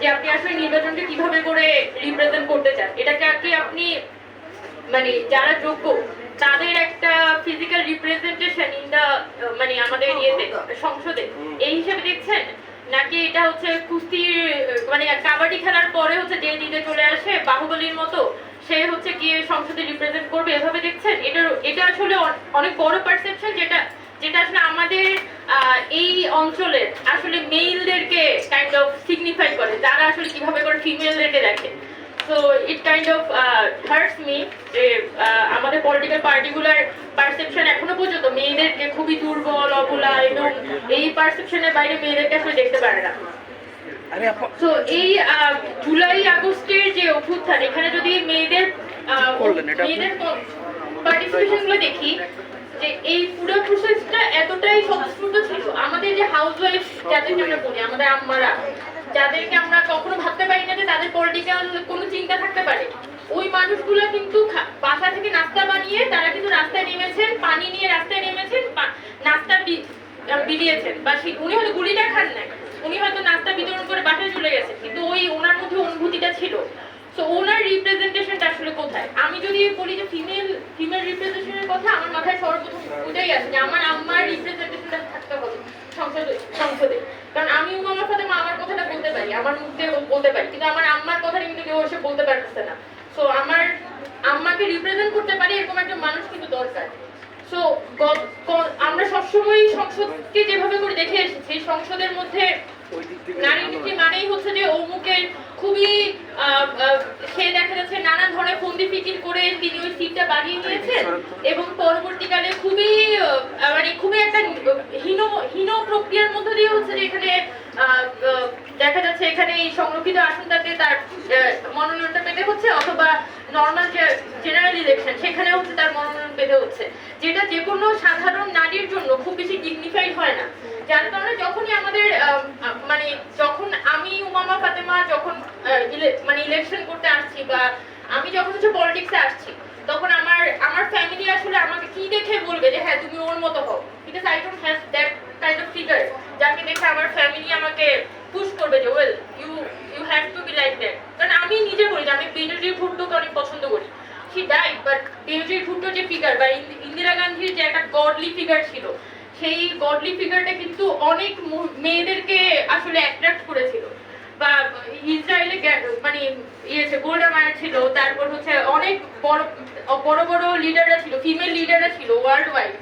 যে আপনি আসলে নির্বাচনকে কীভাবে করে রিপ্রেজেন্ট করতে চান? এটাকে কি আপনি মানে যারা যোগ্য তাদের একটা ফিজিক্যাল রিপ্রেজেন্টেশন ইন দা মানে আমাদের ইয়েতে সংসদে। এই হিসেবে দেখছেন? নাকি এটা হচ্ছে কুস্তির মানে কাবাডি খেলার পরে হচ্ছে যে দিতে চলে আসে বাহুবলীর মতো সে হচ্ছে গিয়ে সংসদে রিপ্রেজেন্ট করবে? এভাবে দেখছেন? এটা এটা আসলে অনেক বড় পারসেপশন যেটা যেটা আসলে আমাদের আহ, এই অঞ্চলের আসলে মেইলদেরকে কাইন্ড অফ সিগনিফাই করে যারা আসলে কীভাবে করে ফিমেলদেরকে দেখে so it kind of hurts me যে আমাদের পলিটিক্যাল পার্টিগুলার পারসেপশন এখনও পর্যন্ত মেয়েদেরকে খুবই দুর্বল অবলা এবং এই পারসেপশনের বাইরে মেয়েদেরকে আসলে দেখতে পারে না তো এই আহ, জুলাই আগস্টের যে অভ্যুত্থান এখানে যদি মেয়েদের আপনি? মেয়েদের পার্টিসিপেশনগুলো দেখি যে এই পুরো প্রসেসটা এতটাই স্বতঃস্ফূর্ত যে যাদেরকে আমরা বলি, আমাদের আম্মারা, যাদেরকে আমরা কখনো ভাবতে পারি না যে তাদের পলিটিক্যাল কোনো চিন্তা থাকতে পারে। ওই মানুষগুলো কিন্তু বাসা থেকে নাস্তা বানিয়ে তারা কিন্তু রাস্তায় নেমেছেন, পানি নিয়ে রাস্তায় নেমেছেন নাস্তা বিলিয়েছেন। বা উনি হয়তো গুলিটা খান নাই, উনি হয়তো নাস্তা বিতরণ করে বাসায় চলে গেছেন, কিন্তু ওই ওনার মধ্যে অনুভূতিটা ছিল। সো ওনার রিপ্রেজেন্টেশনটা আসলে কোথায়? আমি যদি বলি যে ফিমেল ফিমেল রিপ্রেজেন্টেশনের কথা, আমার মাথায় সর্বপ্রথম ওটাই আছে যে আমার আম্মার রিপ্রেজেন্টেশনটা থাকতে হবে। সংসদে সংসদে। কারণ আমি আমার সাথে আমার কথাটা বলতে পারি আমার মুখ দিয়ে বলতে পারি। কিন্তু আমার আম্মার কথাটা কিন্তু কেউ এসে বলতে পারতেছে না। সো আমার আম্মাকে রিপ্রেজেন্ট করতে পারি এরকম একটা মানুষ কিন্তু দরকার। সো আমরা সবসময় সংসদকে যেভাবে করে দেখে এসেছি সংসদের মধ্যে নারী নীতি মানেই হচ্ছে যে অমুকের খুবই সে দেখা যাচ্ছে নানা ধরনের ফন্দি ফিকির করে তিনি ওই সিটটা বানিয়ে নিয়েছেন এবং পরবর্তীকালে খুবই মানে খুবই একটা হীন হীন প্রক্রিয়ার মধ্য দিয়ে হচ্ছে যে এখানে দেখা যাচ্ছে এখানে এই সংরক্ষিত আসনটাতে তার মনোনয়নটা পেতে হচ্ছে অথবা নর্মাল যে জেনারেল ইলেকশন সেখানে হচ্ছে তার মনোনয়ন পেতে হচ্ছে। যেটা যে কোনো সাধারণ নারীর জন্য খুব বেশি ডিগনিফাইড হয় না। যার কারণে যখনই আমাদের মানে যখন আমি উমামা ফাতেমা যখন আহ, ইলে- মানে ইলেকশন করতে আসছি বা আমি যখন হচ্ছে পলিটিক্সে আসছি, তখন আমার আমার ফ্যামিলি আসলে আমাকে কি দেখে বলবে যে হ্যাঁ তুমি ওর মতো হও। Because I don't have that kind of figure যাকে দেখে আমার ফ্যামিলি আমাকে পুশ করবে যে well you you have to be like that কারণ আমি নিজে বলি যে, আমি বেনজির ভুট্টোকে অনেক পছন্দ করি। He died but Benazir Bhutto যে ফিগার বা ইন্দিরা গান্ধীর যে একটা গডলি ফিগার ছিল, সেই গডলি ফিগারটা কিন্তু অনেক মেয়েদেরকে আসলে অ্যাট্রাক্ট করেছিল। বা ইসরায়েলে মানে ইয়েছে গোল্ডা মায়ার ছিল, তারপর হচ্ছে অনেক বড় বড় লিডাররা ছিল ফিমেল লিডাররা ছিল ওয়ার্ল্ড ওয়াইড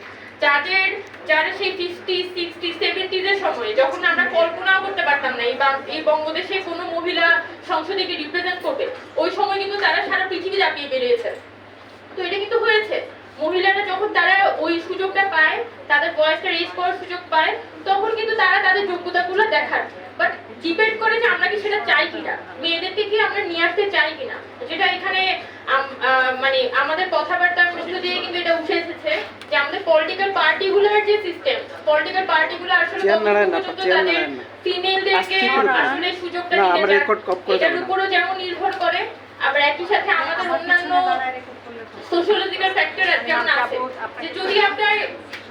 যাদের, যারা সেই ফিফটি সিক্সটি সেভেন্টিজের সময় যখন আমরা কল্পনাও করতে পারতাম না, এই এই বঙ্গদেশে কোনো মহিলা সংসদকে রিপ্রেজেন্ট করবে ওই সময় কিন্তু তারা সারা পৃথিবী দাপিয়ে বেরিয়েছে। তো এটা কিন্তু হয়েছে। মহিলারা যখন তারা ওই সুযোগটা পায়, তাদের বয়সটা রেজ করার সুযোগ পায়, তখন কিন্তু তারা তাদের যোগ্যতাগুলো দেখার। বাট ডিপেন্ড করে যে আমরা কি সেটা চাই কিনা মেয়েদেরকে কি আমরা নিয়ে আসতে চাই কিনা যেটা এখানে মানে আমাদের কথাবার্তার মধ্যে দিয়ে কিন্তু এটা উঠে এসেছে যে আমাদের পলিটিক্যাল পার্টিগুলোর যে সিস্টেম পলিটিক্যাল পার্টিগুলো আসলে তাদের ফিমেলদেরকে। আসলে সুযোগটা দিতে চায়। এটার উপরও যেমন নির্ভর করে আবার একই সাথে আমাদের অন্যান্য সোশ্যোলজিক্যাল ফ্যাক্টর যেমন আছে যে যদি আপনার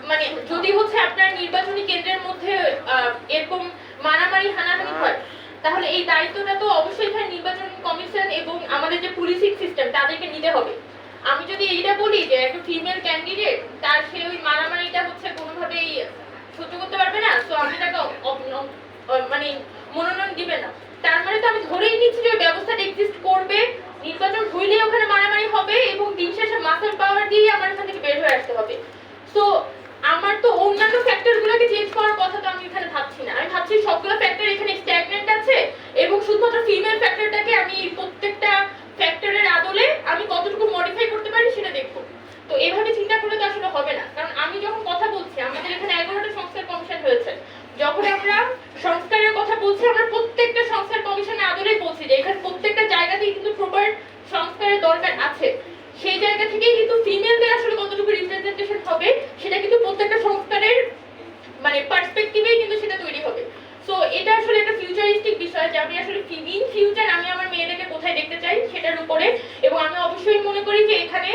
মানে যদি হচ্ছে আপনার নির্বাচনী কেন্দ্রের মধ্যে আহ, এরকম মারামারি হানাহানি হয় তাহলে এই দায়িত্বটা তো অবশ্যই এখানে নির্বাচন কমিশন এবং আমাদের যে পুলিশিং সিস্টেম তাদেরকে নিতে হবে। আমি যদি এইটা বলি যে একটা ফিমেল ক্যান্ডিডেট তার সে ওই মারামারিটা হচ্ছে কোনোভাবেই সহ্য করতে পারবে না তো আমি তাকে মানে মনোনয়ন দিবে না। তার মানে তো আমি ধরেই নিচ্ছি যে ওই ব্যবস্থাটা এক্সিস্ট করবে নির্বাচন হইলে ওখানে মারামারি হবে এবং দিন শেষে মাসেল পাওয়ার দিয়ে আমার এখান থেকে বের হয়ে আসতে হবে তো আমার তো অন্যান্য ফ্যাক্টরগুলোকে চেঞ্জ করার কথা তো আমি এখানে ভাবছি না আমি ভাবছি সবগুলো ফ্যাক্টর এখানে স্ট্যাগনেন্ট আছে এবং শুধুমাত্র ফিমেল ফ্যাক্টরটাকে আমি প্রত্যেকটা ফ্যাক্টরের আদলে আমি কতটুকু মডিফাই করতে পারি সেটা দেখব তো এভাবে চিন্তা করলে তো আসলে হবে না কারণ আমি যখন কথা বলছি আমাদের এখানে এগারোটা সংস্কার কমিশন হয়েছে যখন আমরা সংস্কারের কথা বলছি, আমরা প্রত্যেকটা সংস্কার কমিশনের আদলেই বলছি যে এখানে প্রত্যেকটা জায়গাতেই কিন্তু প্রপার সংস্কারের দরকার আছে। সেই জায়গা থেকেই কিন্তু ফিমেলদের আসলে কতটুকু রিপ্রেজেন্টেশন হবে, সেটা কিন্তু প্রত্যেকটা সংস্কারের মানে পার্সপেক্টিভেই কিন্তু সেটা তৈরি হবে। সো এটা আসলে একটা ফিউচারিস্টিক বিষয় যে আমি আসলে ইন ফিউচার আমি আমার মেয়েদেরকে কোথায় দেখতে চাই সেটার উপরে। এবং আমি অবশ্যই মনে করি যে এখানে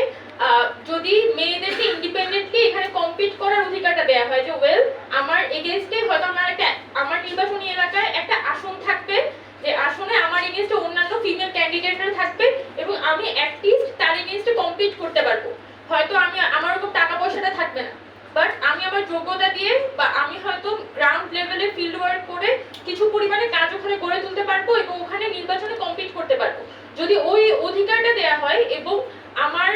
যদি মেয়েদেরকে ইন্ডিপেন্ডেন্টলি এখানে কম্পিট করার অধিকারটা দেওয়া হয় যে ওয়েল আমার এগেনস্টে হয়তো আমার একটা আমার নির্বাচনী এলাকায় একটা আসন থাকবে যে আসনে অ্যাটলিস্ট তার এগেনস্টে কম্পিট করতে পারব হয়তো আমি আমার ওরকম টাকা পয়সাটা থাকবে না বাট আমি আমার যোগ্যতা দিয়ে বা আমি হয়তো গ্রাউন্ড লেভেলে ফিল্ড ওয়ার্ক করে কিছু পরিমাণে কাজ ওখানে গড়ে তুলতে পারব এবং ওখানে নির্বাচনে কম্পিট করতে পারব। যদি ওই অধিকারটা দেয়া হয় এবং আমার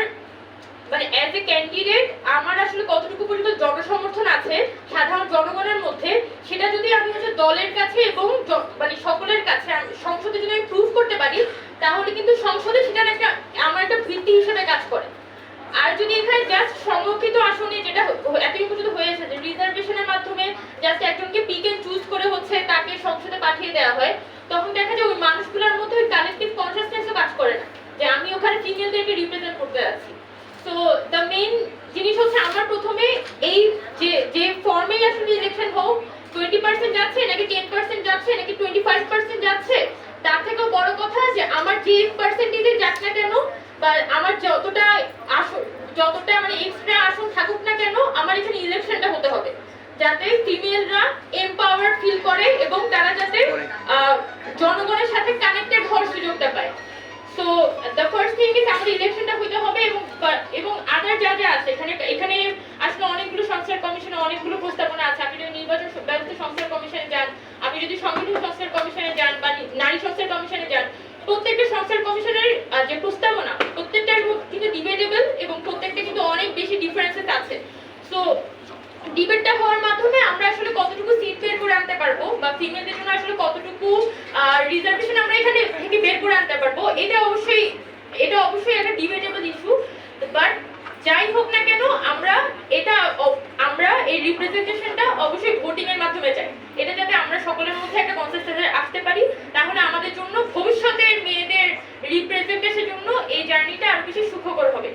মানে অ্যাজ এ ক্যান্ডিডেট আমার আসলে কতটুকু পর্যন্ত জনসমর্থন আছে সাধারণ জনগণের মধ্যে, সেটা যদি আমি হচ্ছে দলের কাছে এবং মানে সকলের কাছে সংসদে যদি আমি প্রুভ করতে পারি, তাহলে কিন্তু সংসদে সেটার একটা, আমার একটা ভিত্তি হিসেবে কাজ করে আর যদি এখানে জাস্ট সংরক্ষিত আসনে যেটা এতদিন পর্যন্ত হয়েছে যে রিজার্ভেশনের মাধ্যমে জাস্ট একজনকে পিক চুজ করে হচ্ছে তাকে সংসদে পাঠিয়ে দেওয়া হয়, তখন দেখা যায় ওই মানুষগুলোর মধ্যে ওই কালেকটিভ কনসিয়াসনেসও কাজ করে না, যে আমি ওখানে ফিমেলদেরকে রিপ্রেজেন্ট করতে যাচ্ছি। সো দ্য মেইন জিনিস হচ্ছে আমরা প্রথমে এই যে যে ফর্মেই আসলে ইলেকশন হোক টোয়েন্টি পার্সেন্ট যাচ্ছে নাকি টেন পার্সেন্ট যাচ্ছে নাকি টোয়েন্টি ফাইভ পার্সেন্ট যাচ্ছে, তার থেকেও বড় কথা যে আমার যে পার্সেন্টেজে যাক না কেন, বা আমার যতটা যতটা মানে এক্সট্রা আসন থাকুক না কেন, আমার এখানে ইলেকশনটা হতে হবে। যাতে ফিমেলরা এম্পাওয়ার্ড ফিল করে এবং তারা যাতে জনগণের সাথে কানেক্টেড হওয়ার সুযোগটা পায়। So the first thing is আমাদের ইলেকশনটা হইতে হবে এবং এবং আদার যা যা আছে, এখানে এখানে আসলে অনেকগুলো সংস্কার কমিশনে অনেকগুলো প্রস্তাবনা আছে। আপনি যদি নির্বাচন ব্যবস্থা সংস্কার কমিশনে যান, আপনি যদি সংবিধান সংস্কার কমিশনে যান বা নারী সংস্কার কমিশনে যান প্রত্যেকটা সংস্কার কমিশনের যে প্রস্তাবনা, প্রত্যেকটার কিন্তু ডিবেটেবল এবং প্রত্যেকটা কিন্তু অনেক বেশি ডিফারেন্সেস আছে। সো ডিবেটটা হওয়ার মাধ্যমে আমরা আসলে কতটুকু সিট বের করে আনতে পারব বা ফিমেলদের জন্য আসলে কতটুকু রিজার্ভেশন আমরা এখানে থেকে বের করে আনতে পারব, এটা অবশ্যই এটা অবশ্যই একটা ডিবেটেবল ইস্যু বাট যাই হোক না কেন, আমরা এটা আমরা এই রিপ্রেজেন্টেশনটা অবশ্যই ভোটিং এর মাধ্যমে চাই। এটা যাতে আমরা সকলের মধ্যে একটা কনসেন্সাসে আসতে পারি, তাহলে আমাদের জন্য ভবিষ্যতের মেয়েদের রিপ্রেজেন্টেশনের জন্য এই জার্নিটা আরও বেশি সুখকর হবে।